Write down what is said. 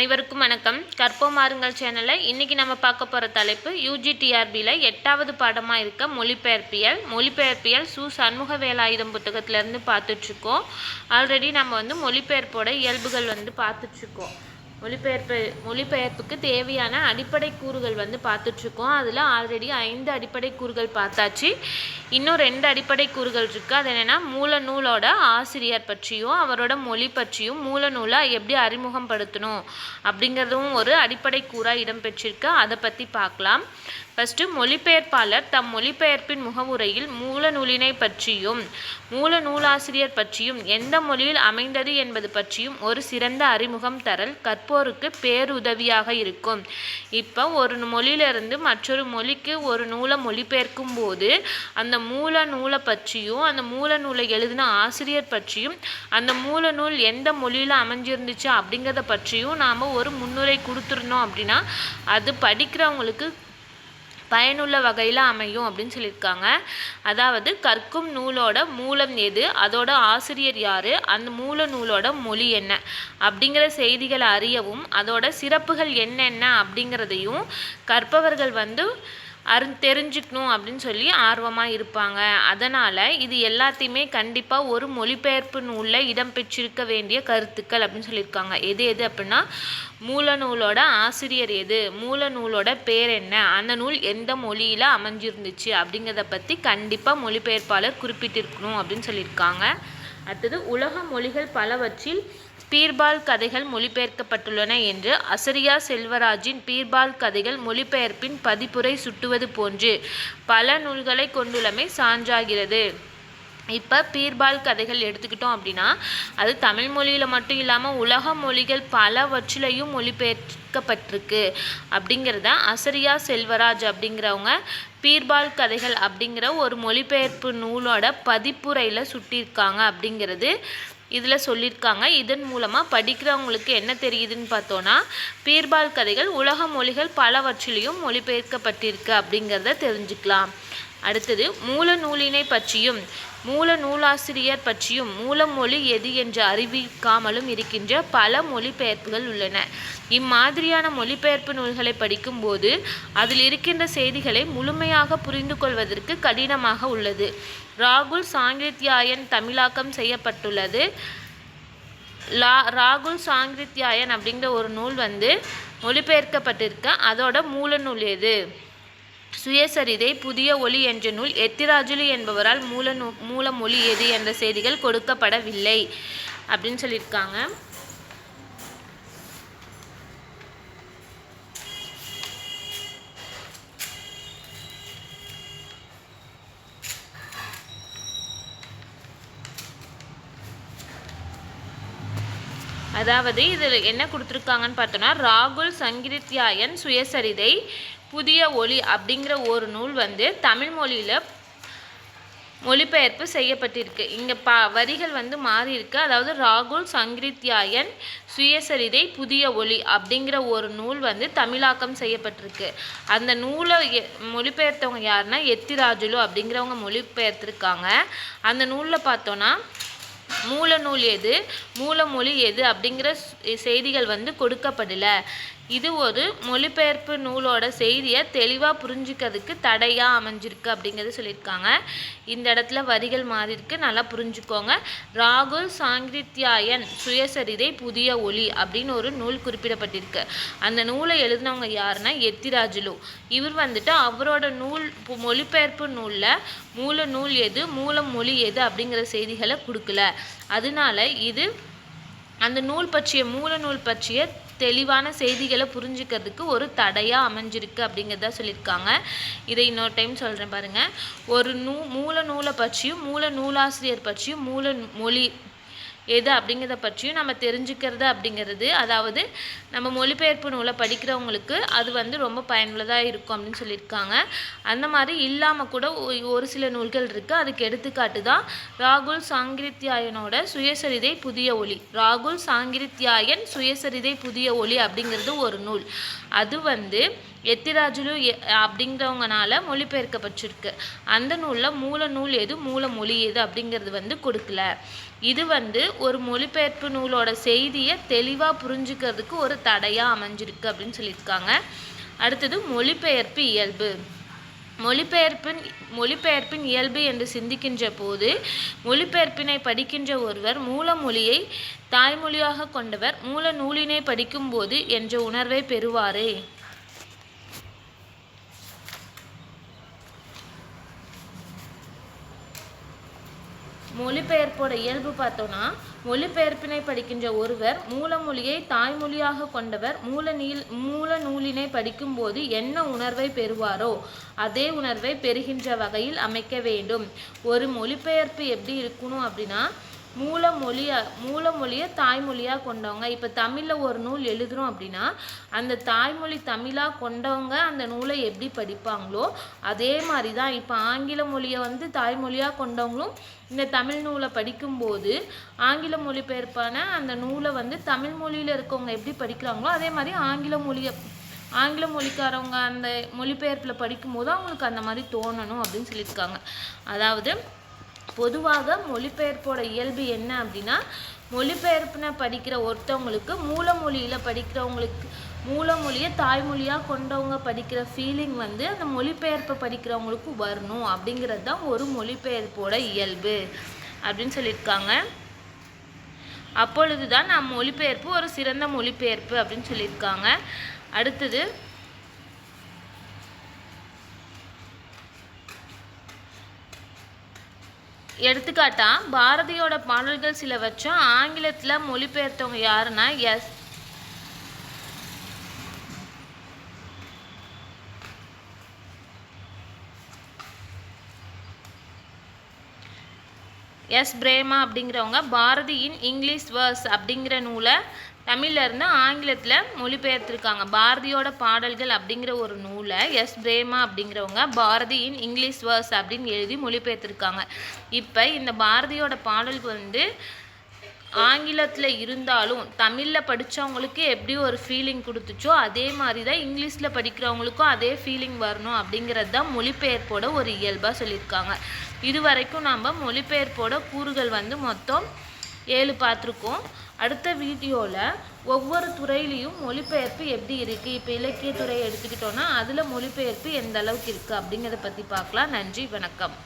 அனைவருக்கும் வணக்கம். கற்போம் மாறுங்கள் சேனலில் இன்றைக்கி நம்ம பார்க்க போகிற தலைப்பு யூஜிடிஆர்பியில் எட்டாவது பாடமாக இருக்க மொழிபெயர்ப்பியல். மொழிபெயர்ப்பியல் சு. சண்முக வேலாயுதம் புத்தகத்திலேருந்து பார்த்துட்ருக்கோம் ஆல்ரெடி நம்ம வந்து மொழிபெயர்ப்போட இயல்புகள் வந்து பார்த்துட்ருக்கோம் மொழிபெயர்ப்பு மொழிபெயர்ப்புக்கு தேவையான அடிப்படை கூறுகள் வந்து பார்த்துட்ருக்கோம். அதில் ஆல்ரெடி ஐந்து அடிப்படை கூறுகள் பார்த்தாச்சு. இன்னும் ரெண்டு அடிப்படை கூறுகள் இருக்குது அது என்னென்னா மூல நூலோட ஆசிரியர் பற்றியும் அவரோட மொழி பற்றியும் மூல நூலை எப்படி அறிமுகப்படுத்தணும் அப்படிங்கிறதும் ஒரு அடிப்படை கூறாக இடம்பெற்றிருக்கு. அதை பற்றி பார்க்கலாம். ஃபஸ்ட்டு மொழிபெயர்ப்பாளர் தம் மொழிபெயர்ப்பின் முகவுரையில் மூல நூலினை பற்றியும் மூல நூலாசிரியர் பற்றியும் எந்த மொழியில் அமைந்தது என்பது பற்றியும் ஒரு சிறந்த அறிமுகம் தரல் கற்போருக்கு பேருதவியாக இருக்கும். இப்போ ஒரு மொழியிலிருந்து மற்றொரு மொழிக்கு ஒரு நூலை மொழிபெயர்க்கும் போது அந்த மூல நூலை பற்றியும் அந்த மூல நூலை எழுதின ஆசிரியர் பற்றியும் அந்த மூல நூல் எந்த மொழியில் அமைஞ்சிருந்துச்சு அப்படிங்கிறத பற்றியும் நாம் ஒரு முன்னுரை கொடுத்துருந்தோம் அப்படின்னா அது படிக்கிறவங்களுக்கு பயனுள்ள வகையில் அமையும் அப்படின்னு சொல்லியிருக்காங்க. அதாவது கற்கும் நூலோட மூலம் எது? அதோட ஆசிரியர் யார்? அந்த மூல நூலோட மொழி என்ன? அப்படிங்கிற செய்திகளை அறியவும் அதோட சிறப்புகள் என்னென்ன அப்படிங்கிறதையும் கற்பவர்கள் வந்து அரு தெரிஞ்சுக்கணும் அப்படின்னு சொல்லி ஆர்வமாக இருப்பாங்க. அதனால் இது எல்லாத்தையுமே கண்டிப்பாக ஒரு மொழிபெயர்ப்பு நூலில் இடம்பெற்றிருக்க வேண்டிய கருத்துக்கள் அப்படின்னு சொல்லியிருக்காங்க. எது எது அப்படின்னா மூல நூலோட ஆசிரியர் எது மூல நூலோட பேர் என்ன அந்த நூல் எந்த மொழியில் அமைஞ்சிருந்துச்சு அப்படிங்கிறத பற்றி கண்டிப்பாக மொழிபெயர்ப்பாளர் குறிப்பிட்டிருக்கணும் அப்படின்னு சொல்லியிருக்காங்க. அடுத்தது உலக மொழிகள் பலவற்றில் பீர்பால் கதைகள் மொழிபெயர்க்கப்பட்டுள்ளன என்று அசரியா செல்வராஜின் பீர்பால் கதைகள் மொழிபெயர்ப்பின் பதிப்புரை சுட்டுவது போன்று பல நூல்களை கொண்டுள்ளமை சான்றாகிறது. இப்போ பீர்பால் கதைகள் எடுத்துக்கிட்டோம் அப்படின்னா அது தமிழ் மொழியில் மட்டும் இல்லாமல் உலக மொழிகள் பலவற்றிலையும் மொழிபெயர்க்கப்பட்டிருக்கு அப்படிங்கிறத அசரியா செல்வராஜ் அப்படிங்கிறவங்க பீர்பால் கதைகள் அப்படிங்கிற ஒரு மொழிபெயர்ப்பு நூலோட பதிப்புரையில் சுட்டியிருக்காங்க அப்படிங்கிறது இதில் சொல்லியிருக்காங்க இதன் மூலமாக படிக்கிறவங்களுக்கு என்ன தெரியுதுன்னு பார்த்தோன்னா பீர்பால் கதைகள் உலக மொழிகள் பலவற்றிலையும் மொழிபெயர்க்கப்பட்டிருக்கு அப்படிங்கிறத தெரிஞ்சுக்கலாம். அடுத்தது மூல நூலினை பற்றியும் மூல நூலாசிரியர் பற்றியும் மூலமொழி எது என்று அறிவிக்காமலும் இருக்கின்ற பல மொழிபெயர்ப்புகள் உள்ளன. இம்மாதிரியான மொழிபெயர்ப்பு நூல்களை படிக்கும்போது அதில் இருக்கின்ற செய்திகளை முழுமையாக புரிந்து கொள்வதற்கு கடினமாக உள்ளது. ராகுல் சாங்கித்யாயன் தமிழாக்கம் செய்யப்பட்டுள்ளது. லா ராகுல் சாங்கித்யாயன் அப்படிங்கிற ஒரு நூல் வந்து மொழிபெயர்க்கப்பட்டிருக்க. அதோட மூல நூல் எது? சுயசரிதை புதிய ஒளி என்ற நூல் எத்திராஜுலி என்பவரால் மூல நூ மூல எது என்ற செய்திகள் கொடுக்கப்படவில்லை அப்படின்னு சொல்லியிருக்காங்க. அதாவது இதில் என்ன கொடுத்துருக்காங்கன்னு பார்த்தோன்னா ராகுல் சங்கிரித்யாயன் சுயசரிதை புதிய ஒளி அப்படிங்கிற ஒரு நூல் வந்து தமிழ் மொழியில் மொழிபெயர்ப்பு செய்யப்பட்டிருக்கு. இங்கே பா வரிகள் வந்து மாறி இருக்கு அதாவது ராகுல் சங்கிரித்யாயன் சுயசரிதை புதிய ஒளி அப்படிங்கிற ஒரு நூல் வந்து தமிழாக்கம் செய்யப்பட்டிருக்கு. அந்த நூலை மொழிபெயர்த்தவங்க யாருன்னா எத்திராஜுலு அப்படிங்கிறவங்க மொழிபெயர்த்திருக்காங்க. அந்த நூலில் பார்த்தோன்னா மூல நூல் எது மூலமொழி எது அப்படிங்கிற செய்திகள் வந்து கொடுக்கப்படலை. இது ஒரு மொழிபெயர்ப்பு நூலோட செய்தியை தெளிவாக புரிஞ்சுக்கிறதுக்கு தடையாக அமைஞ்சிருக்கு அப்படிங்கிறது சொல்லியிருக்காங்க. இந்த இடத்துல வரிகள் மாறி இருக்கு. நல்லா புரிஞ்சுக்கோங்க. ராகுல் சாங்கித்யாயன் சுயசரிதை புதிய ஒளி அப்படின்னு ஒரு நூல் குறிப்பிடப்பட்டிருக்கு. அந்த நூலை எழுதினவங்க யாருன்னா எத்திராஜுலு. இவர் வந்துட்டு அவரோட நூல் மொழிபெயர்ப்பு நூலில் மூல நூல் எது மூல மொழி எது அப்படிங்கிற செய்திகளை கொடுக்கல. அதனால இது அந்த நூல் பற்றிய மூல நூல் பற்றிய தெளிவான செய்திகளை புரிஞ்சுக்கிறதுக்கு ஒரு தடையாக அமைஞ்சிருக்கு அப்படிங்கிறத சொல்லியிருக்காங்க. இதை இன்னொரு டைம் சொல்கிறேன் பாருங்கள் ஒரு நூ மூல நூலை பற்றியும் மூல நூலாசிரியர் பற்றியும் மூல மொழி எது அப்படிங்கிறத பற்றியும் நம்ம தெரிஞ்சுக்கிறது அப்படிங்கிறது அதாவது நம்ம மொழிபெயர்ப்பு நூலை படிக்கிறவங்களுக்கு அது வந்து ரொம்ப பயனுள்ளதாக இருக்கும் அப்படின்னு சொல்லியிருக்காங்க. அந்த மாதிரி இல்லாமல் கூட ஒரு சில நூல்கள் இருக்குது அதுக்கு எடுத்துக்காட்டு தான் ராகுல் சாங்கிரித்யாயனோட சுயசரிதை புதிய ஒளி. ராகுல் சாங்கிரித்யாயன் சுயசரிதை புதிய ஒளி அப்படிங்கிறது ஒரு நூல். அது வந்து எத்திராஜுலு எ- அப்படிங்கிறவங்கனால மொழிபெயர்க்கப்பட்டிருக்கு. அந்த நூலில் மூல நூல் எது மூல மொழி எது அப்படிங்கிறது வந்து கொடுக்கல. இது வந்து ஒரு மொழிபெயர்ப்பு நூலோட செய்தியை தெளிவாக புரிஞ்சுக்கிறதுக்கு ஒரு தடையாக அமைஞ்சிருக்கு அப்படின்னு சொல்லியிருக்காங்க. அடுத்தது மொழிபெயர்ப்பு இயல்பு. மொழிபெயர்ப்பின் மொழிபெயர்ப்பின் இயல்பு என்று சிந்திக்கின்ற போது மொழிபெயர்ப்பினை படிக்கின்ற ஒருவர் மூல மொழியை தாய்மொழியாக கொண்டவர் மூல நூலினை படிக்கும்போது என்ற உணர்வை பெறுவாரே. மொழிபெயர்ப்போட இயல்பு பார்த்தோன்னா மொழிபெயர்ப்பினை படிக்கின்ற ஒருவர் மூலமொழியை தாய்மொழியாக கொண்டவர் மூல நீல் மூல நூலினை படிக்கும்போது என்ன உணர்வை பெறுவாரோ அதே உணர்வை பெறுகின்ற வகையில் அமைக்க வேண்டும். ஒரு மொழிபெயர்ப்பு எப்படி இருக்கணும் அப்படின்னா மூலமொழியாக மூலமொழியை தாய்மொழியாக கொண்டவங்க. இப்போ தமிழில் ஒரு நூல் எழுதுகிறோம் அப்படின்னா அந்த தாய்மொழி தமிழாக கொண்டவங்க அந்த நூலை எப்படி படிப்பாங்களோ அதே மாதிரி தான் இப்போ ஆங்கில மொழியை வந்து தாய்மொழியாக கொண்டவங்களும் இந்த தமிழ் நூலை படிக்கும்போது ஆங்கில மொழிபெயர்ப்பான அந்த நூலை வந்து தமிழ் மொழியில் இருக்கவங்க எப்படி படிக்கிறாங்களோ அதே மாதிரி ஆங்கில மொழியை ஆங்கில மொழிக்காரவங்க அந்த மொழிபெயர்ப்பில் படிக்கும்போது அவங்களுக்கு அந்த மாதிரி தோணணும் அப்படின்னு சொல்லியிருக்காங்க. அதாவது பொதுவாக மொழிபெயர்ப்போட இயல்பு என்ன அப்படின்னா மொழிபெயர்ப்புன படிக்கிற ஒருத்தவங்களுக்கு மூல மொழியில் படிக்கிறவங்களுக்கு மூலமொழியை தாய்மொழியாக கொண்டவங்க படிக்கிற ஃபீலிங் வந்து அந்த மொழிபெயர்ப்பை படிக்கிறவங்களுக்கு வரணும் அப்படிங்கிறது தான் ஒரு மொழிபெயர்ப்போட இயல்பு அப்படின்னு சொல்லியிருக்காங்க. அப்பொழுதுதான் நம் மொழிபெயர்ப்பு ஒரு சிறந்த மொழிபெயர்ப்பு அப்படின்னு சொல்லியிருக்காங்க. அடுத்தது எடுத்துக்காட்டா பாரதியோட பாடல்கள் சிலவற்றும் ஆங்கிலத்தில் மொழிபெயர்த்தவங்க யாருன்னா எஸ். எஸ் பிரேமா அப்படிங்கிறவங்க பாரதியின் இங்கிலீஷ் வேர்ஸ் அப்படிங்கிற நூலை தமிழ்ல இருந்து ஆங்கிலத்தில் மொழிபெயர்த்திருக்காங்க. பாரதியோட பாடல்கள் அப்படிங்கிற ஒரு நூலை எஸ் பிரேமா அப்படிங்கிறவங்க பாரதியின் இங்கிலீஷ் வேர்ஸ் அப்படின்னு எழுதி மொழிபெயர்த்திருக்காங்க. இப்போ இந்த பாரதியோட பாடல்கள் வந்து ஆங்கிலத்தில் இருந்தாலும் தமிழில் படித்தவங்களுக்கு எப்படி ஒரு ஃபீலிங் கொடுத்துச்சோ அதே மாதிரி தான் இங்கிலீஷில் படிக்கிறவங்களுக்கும் அதே ஃபீலிங் வரணும் அப்படிங்கிறது தான் மொழிபெயர்ப்போட ஒரு இயல்பாக சொல்லியிருக்காங்க. இது வரைக்கும் நம்ம மொழிபெயர்ப்போட கூறுகள் வந்து மொத்தம் ஏழு பார்த்துருக்கோம். அடுத்த வீடியோவில் ஒவ்வொரு துறையிலையும் மொழிபெயர்ப்பு எப்படி இருக்குது இப்போ இலக்கிய துறையை எடுத்துக்கிட்டோன்னா அதில் மொழிபெயர்ப்பு எந்த அளவுக்கு இருக்குது அப்படிங்கிறத பற்றி பார்க்கலாம். நன்றி வணக்கம்.